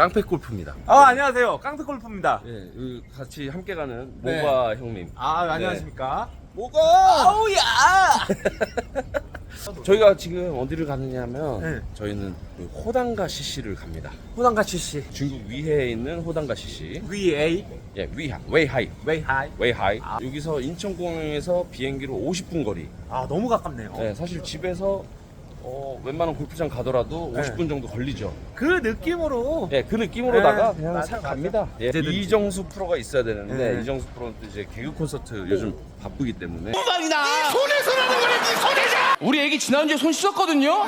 깡패 골프입니다. 아 안녕하세요 깡패 골프입니다 예, 여기 같이 함께 가는 네. 모가 형님. 아 안녕하십니까 모가! 아우야 저희가 지금 어디를 가느냐면 네. 저희는 그 호당가 CC를 갑니다. 호당가 출시 중국 위해에 있는 호당가 CC. VA 예, 위하, 웨이하이. 웨이하이 웨이하이. 아. 여기서 인천공항에서 비행기로 50분 거리. 아 너무 가깝네요 네, 사실 집에서 어, 웬만한 골프장 가더라도 네. 50분 정도 걸리죠. 그 느낌으로 예, 그 느낌으로다가 네, 그냥 맞아, 맞아. 갑니다. 예, 언제든지. 이정수 프로가 있어야 되는데 네. 이정수 프로는 또 이제 개그 콘서트 요즘 바쁘기 때문에 우리 애기 지난주에 손 씻었거든요.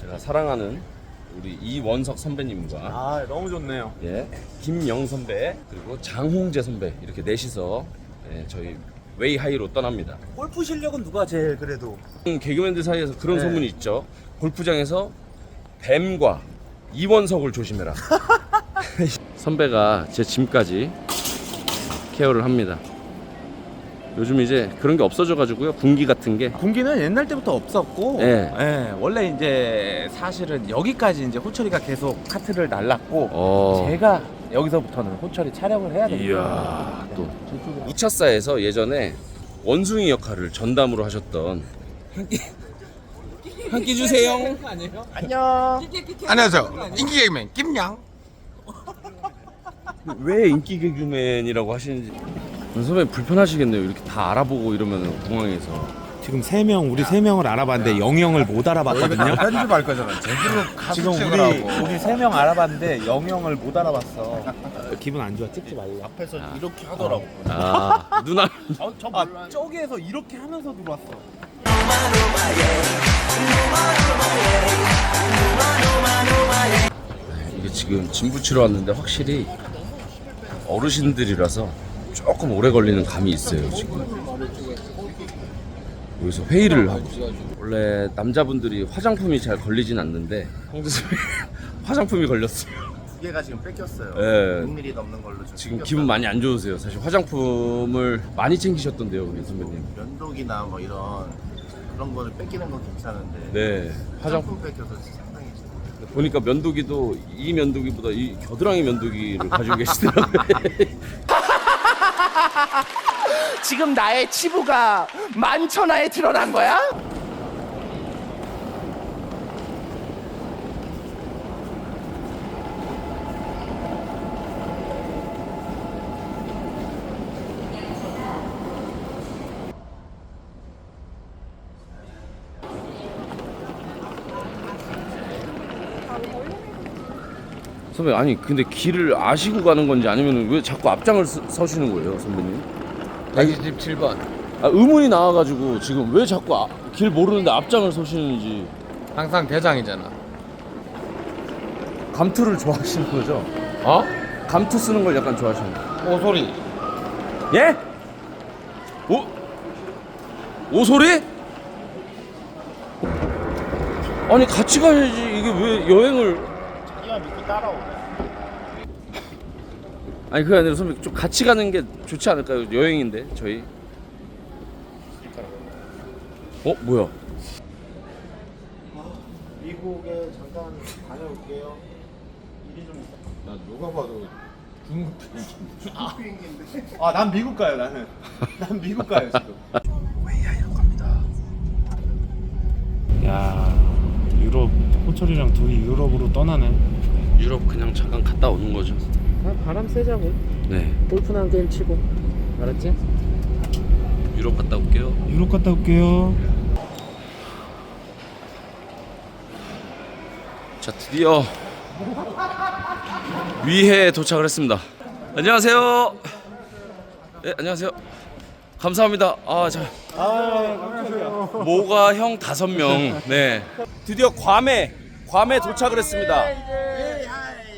제가 사랑하는 우리 이원석 선배님과 아 너무 좋네요 예, 김영 선배 그리고 장홍재 선배 이렇게 넷이서 예, 저희 웨이하이로 떠납니다. 골프 실력은 누가 제일 그래도 음, 개그맨들 사이에서 그런 네. 소문이 있죠. 골프장에서 뱀과 이원석을 조심해라. 선배가 제 짐까지 케어를 합니다. 요즘 이제 그런 게 없어져 가지고요. 군기 같은 게. 공기는 옛날 때부터 없었고 예. 예, 원래 이제 사실은 여기까지 이제 호철이가 계속 카트를 날랐고 어. 제가 여기서부터는 호철이 촬영을 해야 됩니다 이야 또 우차사에서 예전에 원숭이 역할을 전담으로 하셨던 한끼 한끼 주세요. 안녕 안녕하세요. 인기 개그맨 김양. 왜 인기 개그맨이라고 하시는지 선배님 불편하시겠네요. 이렇게 다 알아보고 이러면 공항에서. 지금 세 명 우리 세 명을 알아봤는데 영영을 못 알아봤거든요. 편집할 거잖아. 제대로 지금 우리 하고. 우리 세 명 알아봤는데 영영을 못 알아봤어. 기분 안 좋아. 찍지 말라. 앞에서 이렇게 하더라고. 아 누나 아 저기에서 이렇게 하면서 들어왔어. 이게 지금 짐 붙이러 왔는데 확실히 어르신들이라서 조금 오래 걸리는 감이 있어요 지금 여기서 회의를 하고 있어요. 원래 남자분들이 화장품이 잘 걸리진 않는데 황재섭이 화장품이 걸렸어요 두 개가 지금 뺏겼어요. 예. 6mm 넘는 걸로 좀 지금 뺏겼다고. 기분 많이 안 좋으세요 사실 화장품을 많이 챙기셨던데요 우리 선배님 면도기나 뭐 이런 그런 거를 뺏기는 건 괜찮은데. 네 화장품 화장품 뺏겨서 상당히 지금 보니까 면도기도 이 면도기보다 이 겨드랑이 면도기를 가지고 계시더라고요 지금 나의 치부가 만천하에 드러난 거야? 선배 아니 근데 길을 아시고 가는 건지 아니면 왜 자꾸 앞장을 서, 서시는 거예요 선배님? 127번 아, 의문이 나와가지고 지금 왜 자꾸 아- 길 모르는데 앞장을 서시는지 항상 대장이잖아 감투를 좋아하시는 거죠? 어? 감투 쓰는 걸 약간 좋아하시는 거예요? 오소리 예? 오? 오소리? 아니 같이 가야지 이게 왜 여행을 따라오네. 아니 그게 아니라 선배 좀 같이 가는 게 좋지 않을까요? 여행인데 저희 어? 뭐야? 미국에 잠깐 다녀올게요. 일이 좀 있어. 나 누가 봐도 중국 비행기. 중국 비행기인데. 아 난 미국 가요 나는. 난 미국 가요 지금. 야 유럽 호철이랑 둘이 유럽으로 떠나네. 유럽 그냥 잠깐 갔다 오는 거죠. 바람 쐬자고. 네. 골프나 한 게임 치고. 알았지? 유럽 갔다 올게요. 유럽 갔다 올게요. 자 드디어 위해에 도착을 했습니다. 안녕하세요. 네 안녕하세요. 감사합니다. 아 자. 모가 형 다섯 명 네. 드디어 괌에 괌에 도착을 했습니다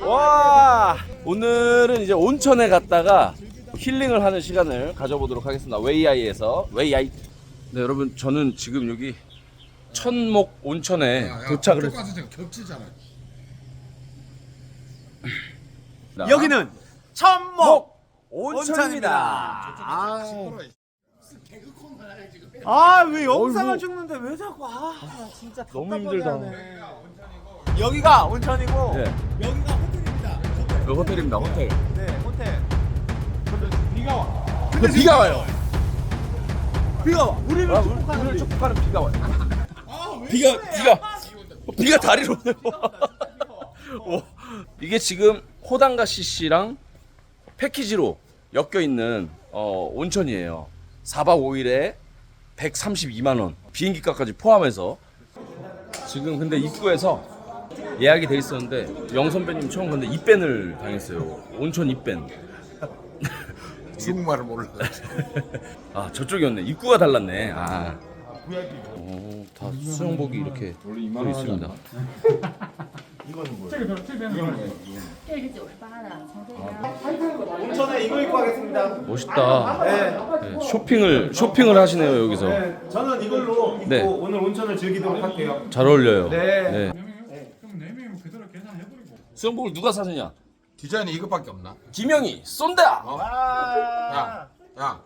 와 오늘은 이제 온천에 갔다가 힐링을 하는 시간을 가져보도록 하겠습니다 웨이아이에서 웨이아이 네 여러분 저는 지금 여기 천목 온천에 도착을 했습니다 겹치잖아. 여기는 천목 온천입니다. 온천입니다. 아, 아왜 영상을 찍는데 왜 자꾸 아 진짜 너무 힘들다. 여기가 온천이고 네. 여기가 호텔입니다. 호텔. 여기 호텔입니다. 호텔. 네 호텔. 비가 와. 근데 비가 와요. 비가 와. 우리를 아, 축복하는 우리를 비. 축복하는 비가 와요. 비가 비가 비가 다리로 오네요. 어, 이게 지금 호당가 CC랑 패키지로 엮여 있는 어, 온천이에요. 4박 5일에 132만 원 비행기 값까지 포함해서 지금 근데 입구에서 예약이 돼 있었는데 영 선배님 처음 근데 입밴을 당했어요. 온천 입밴. 중국말을 몰라. 아 저쪽이었네. 입구가 달랐네. 아. 아 어, 다 수영복이 이렇게 또 있습니다. 아, 뭐? 온천에 이거 입고 하겠습니다. 멋있다. 아, 네. 네, 쇼핑을 쇼핑을 하시네요 여기서. 네, 저는 이걸로 네. 입고 네. 오늘 온천을 즐기도록 할게요. 잘 어울려요. 네. 네. 수영복을 누가 사느냐? 디자인이 이것밖에 없나? 김영희 쏜다. 야, 야.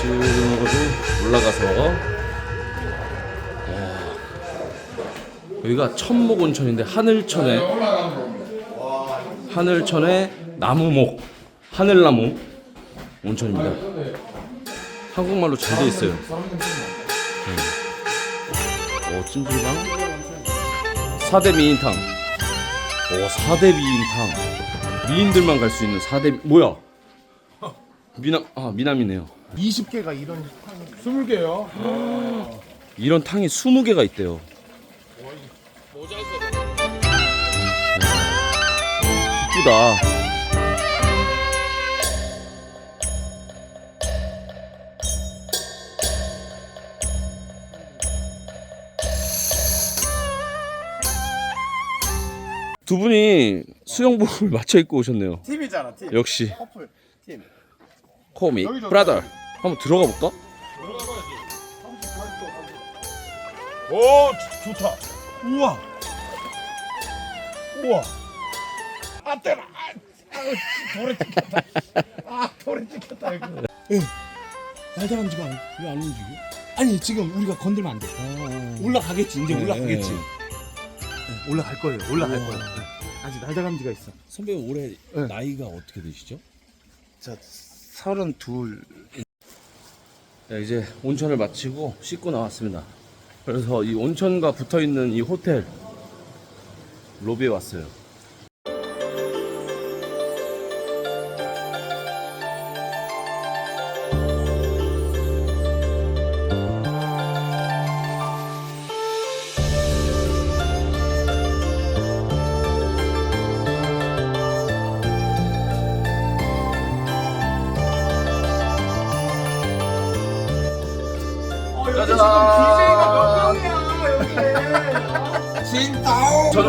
지금 올라가서 와, 여기가 천목 온천인데 하늘천에 하늘천에 나무목 하늘나무 온천입니다. 한국말로 잘 돼 있어요. 음. 오 찜질방 4대 미인탕 오 4대 미인탕 미인들만 갈 수 있는 4대 뭐야 미남 아 미남이네요 20개가 이런 20개요? 이런 탕이 20개가 있대요. 이쁘다. 두 분이 수영복을 맞춰 입고 오셨네요. 팀이잖아 팀. 역시 커플 팀. 코미 브라더 한번 들어가 볼까? 오 좋다. 우와. 우와. 아 때라. 아, 돌에 찍혔다. 아 돌에 찍혔다 이거. 날다람쥐가 왜안 움직여? 아니 지금 우리가 건들면 안 돼. 올라가겠지 이제 올라가겠지. 네, 올라갈 거예요. 올라갈 거예요. 네. 아직 날다람쥐가 있어. 선배님 올해 나이가 어떻게 되시죠? 자 서른둘. 네, 이제 온천을 마치고 씻고 나왔습니다. 그래서 이 온천과 붙어 있는 이 호텔 로비에 왔어요.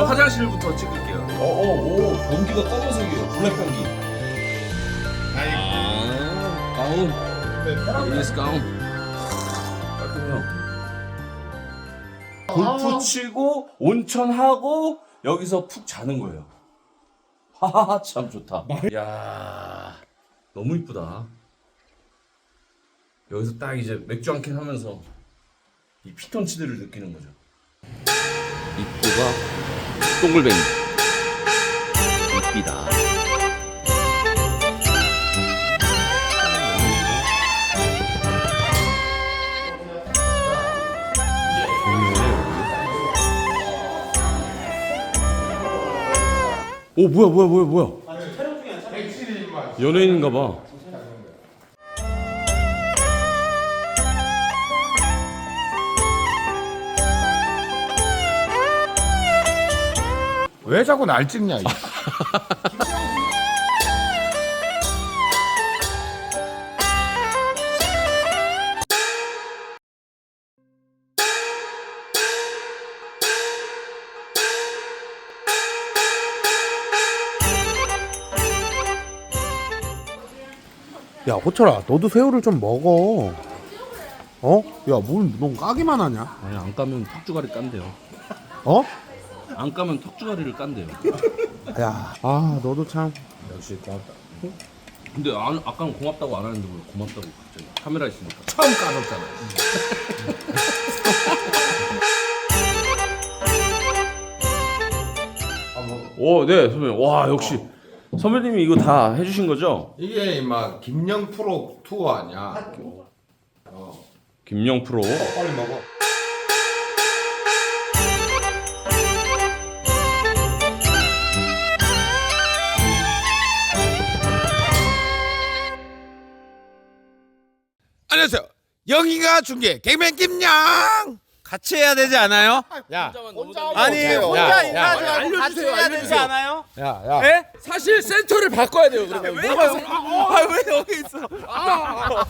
화장실부터 찍을게요. 어, 오, 오, 변기가 검은색이에요. 블랙 변기. 아, 가운. 이니스 가운. 깔끔해요. 골프 치고 온천 하고 여기서 푹 자는 거예요. 하하하 참 좋다. 야 너무 이쁘다. 여기서 딱 이제 맥주 한 캔 하면서 이 피톤치드를 느끼는 거죠. 입구가 동글뱅이. 이쁘다. 오 뭐야 뭐야 뭐야 뭐야 연예인인가 봐 왜 자꾸 날 찍냐? 이. 야 호철아 너도 새우를 좀 먹어. 어? 야뭘넌 까기만 하냐? 아니 안 까면 턱주가리 깐대요 어? 안 까면 턱주가리를 깐대요 야, 아 너도 참. 그렇지 고맙다. 근데 안, 아까는 고맙다고 안 하는데 왜 고맙다고 갑자기 카메라 있으니까. 처음 까졌잖아. 오, 네, 선배님. 와, 역시 선배님이 이거 다 해주신 거죠? 이게 막 김영 프로 투어 아니야? 김영 프로. 빨리 먹어. 안녕하세요. 여기가 중계 개맨 김양. 같이 해야 되지 않아요? 야, 아니 혼자 인사 좀 하고 같이 알려주세요, 해야 알려주세요. 않아요? 야, 야. 예? 사실 센터를 바꿔야 돼요. 그러면 아, 아, 왜 여기 있어? 아왜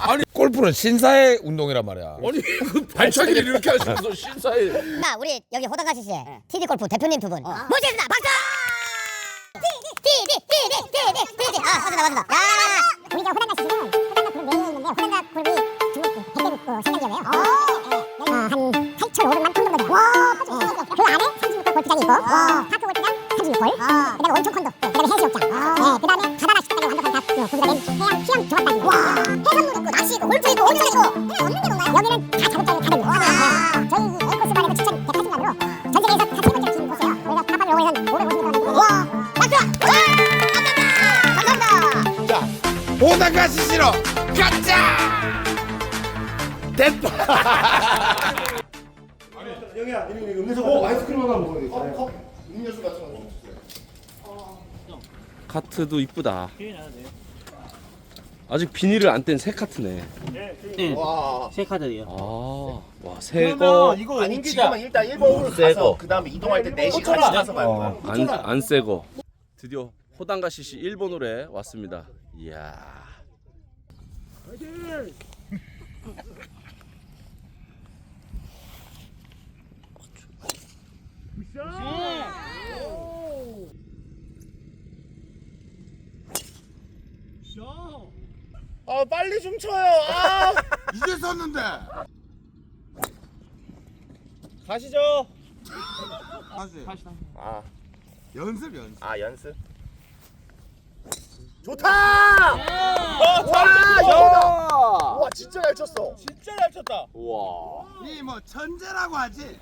여기 있어? 골프는 신사의 운동이란 말이야. 아니 그 발차기를 이렇게 하시면서 신사에 자, 우리 여기 호당가시 씨, TD 네. 골프 대표님 두분 어. 모시겠습니다. 박수! TD, TD, TD, TD, 아, 맞다, 맞다. 야, 아, 우리 호당가시는 호당가 골프 있는데 호당가 골프 생겼어요. 한 8,500만 톤 정도 돼요. 그 안에 36골 골프장이 있고 파크 골프장 36골, 그다음에 온천 콘도, 그다음에 해수욕장, 그다음에 바다나 식당이 완벽한 다, 그다음에 해양 수영 종합단지, 해산물 영희야, 이리 음료수. 어, 아이스크림 하나 먹어야 돼. 컵, 음료수 같은 거 좀 주세요. 카트도 이쁘다. 아직 비닐을 안 뗀 새 카트네. 와. 아, 와, 새 거. 이거 아니 지금은 일단 일본으로 가서 그 다음에 이동할 때 4시 같이 가서 갈 거야. 안, 안 새거. 드디어 호당가 시시 일본홀에 왔습니다. 이야. 아 빨리 좀 쳐요. 아. 이제 썼는데. 가시죠. 다시. 아, 연습 연습. 아 연습. 좋다. 와, 영희다. 와, 진짜 잘 쳤어. 진짜 잘 쳤다. 와. 이 뭐 천재라고 하지.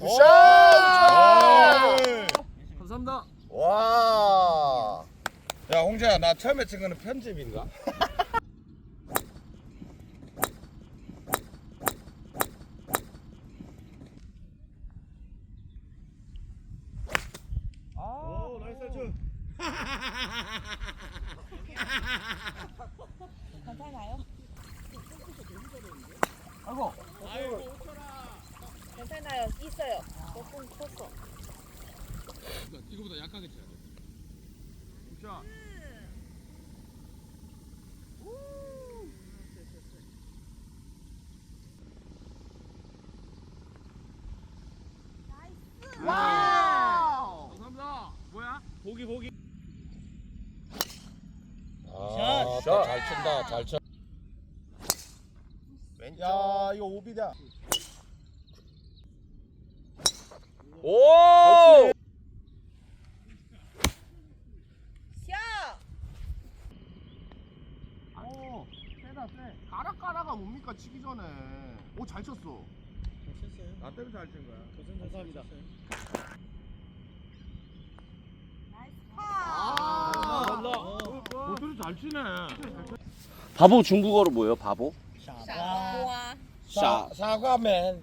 굿샷. 감사합니다. 와. 야 홍재야 나 처음에 친 거는 편집인가? 오, 나이스 쳐. 있어요. 조금 컸어. 이거보다 약하게 쳐야 돼. 자. 감사합니다. 뭐야? 보기 보기. 아, 잘 친다. 잘 쳐. 왼쪽. 야, 이거 오비다. 오! 오, 세다 세. 까라 까라가 뭡니까 치기 전에. 오, 잘 쳤어. 나 때문에 잘 친 거야. 감사합니다. 잘 치네. 바보 중국어로 뭐예요? 바보? 傻瓜，사 사과맨.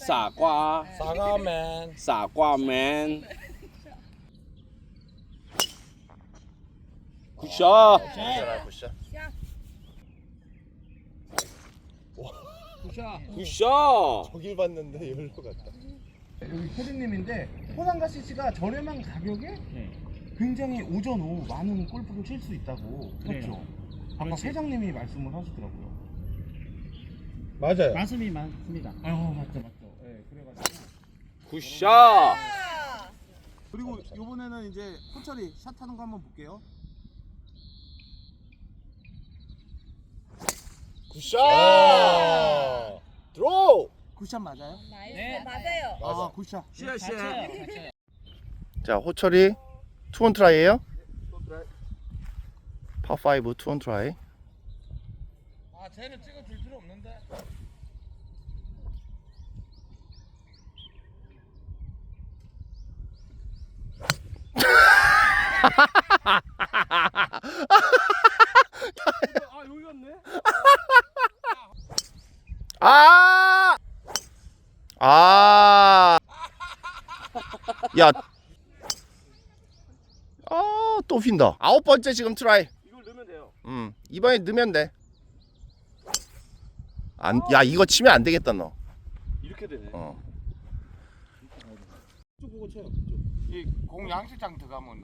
笨蛋，傻瓜，笨 사과 사과맨. 사과맨. 굿샷. 굿샷, 굿샷. 굿샷. 거길 봤는데 여기로 갔다. 여기 코디님인데 호상가 CC가 저렴한 가격에 굉장히 오전 오후 많은 골프를 칠 수 있다고 그렇죠. 아까 회장님이 말씀을 하시더라고요. 맞아요. 말씀이 많습니다. 아 맞죠 맞죠. 굿샷. 그리고 이번에는 이제 호철이 샷 하는 거 한번 볼게요. 굿샷. 드로우. 굿샷 맞아요? 나이스. 맞아요. 아 굿샷. 시야 시야. 자 호철이 투온 트라이에요? 파5 투온 트라이 아 쟤는 찍어줄 필요 없는데. 아 여기 갔네. 아! 아! 야. 아, 또 휜다. 아홉 번째 지금 트라이. 이걸 넣으면 돼요. 음, 이번에 넣으면 돼. 안, 야, 이거 치면 안 되겠다, 너. 이렇게 되네. 어. 이공 양식장 들어가면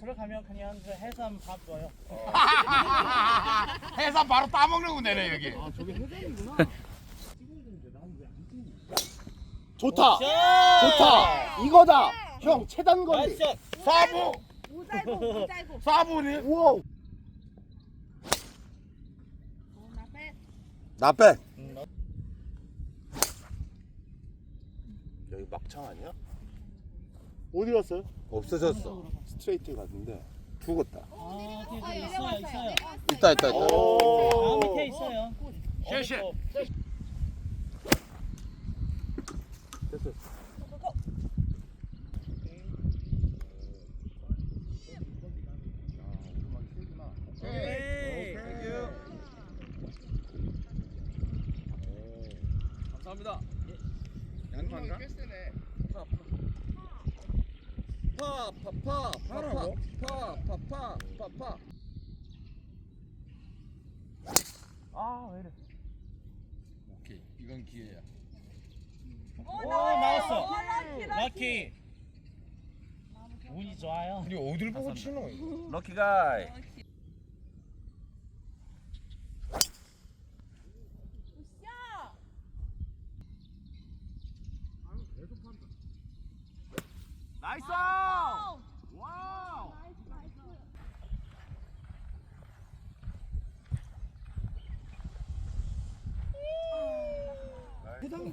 들어가면 그냥 그 해삼 밥 줘요. 해삼 바로 따먹는 거 내네 여기. 좋다. 좋다. 이거다. 형, 최단 거리. 사부 무잘고 무잘고 사부니. 우와. 나빼 나 빼. 여기 막창 아니야? 어디 갔어요? 없어졌어. 스트레이트 갔는데 죽었다. 어 있어요 있어요 있다 있다 있다. 아, 밑에 있어요. 쉐쉐. 감사합니 파, 파, 파, 파, 파, 파, 파, 파. 아, 왜 이래. 오케이, 이건 기회야. 오, 나왔어. 럭키, 럭키. 운이 좋아요. 우리 어딜 보고 아, 치노? 럭키 가이.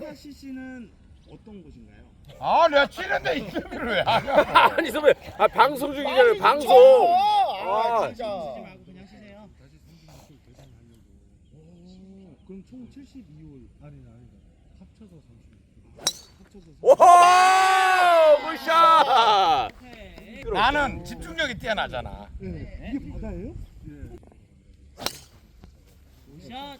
해당가 CC는 어떤 곳인가요? 아 내가 치는데 인터뷰를 왜 하냐? 아니 선배, 아 방송 중이잖아요. 방송. 아 치지 진짜. 말고 그냥 쉬세요. 오, 그럼 총 72홀 아니 아니 합쳐서 30. 합쳐서 오호! 굿샷! 나는 집중력이 뛰어나잖아. 네. 이게 바다예요? 네. 샷.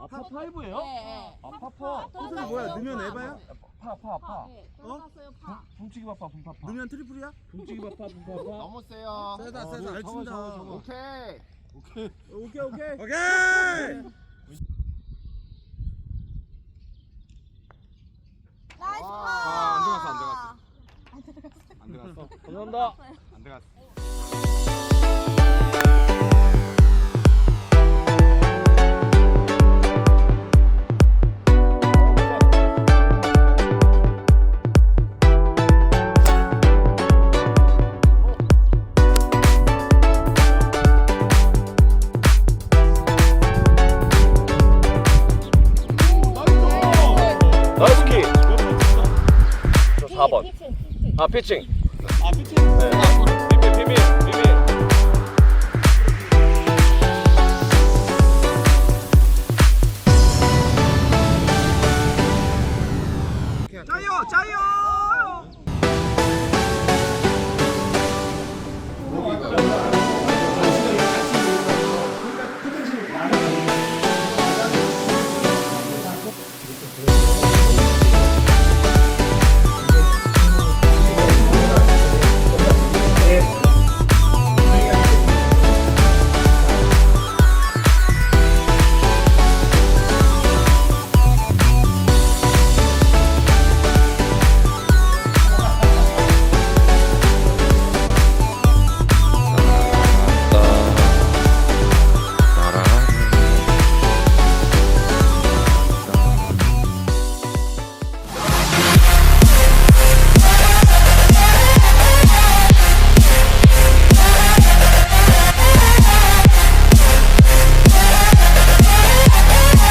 아, 파5예요? 네 아, 파파. 들어갔어요 뭐야? 넣으면 에바야? 파, 파, 파. 네 들어갔어요 파 붕치기 파파, 붕파파. 넣으면 트리플이야? 붕치기 파파, 붕파파. 너무 세요. 세다 세다 잘 친다. 오케이. 오케이 오케이. 오케이. 나이스 아, 파안 들어갔어, 안 들어갔어. 안 들어갔어. 감사합니다. 안 들어갔어. 아 피칭. 아 피칭. 네. 비밀 비밀.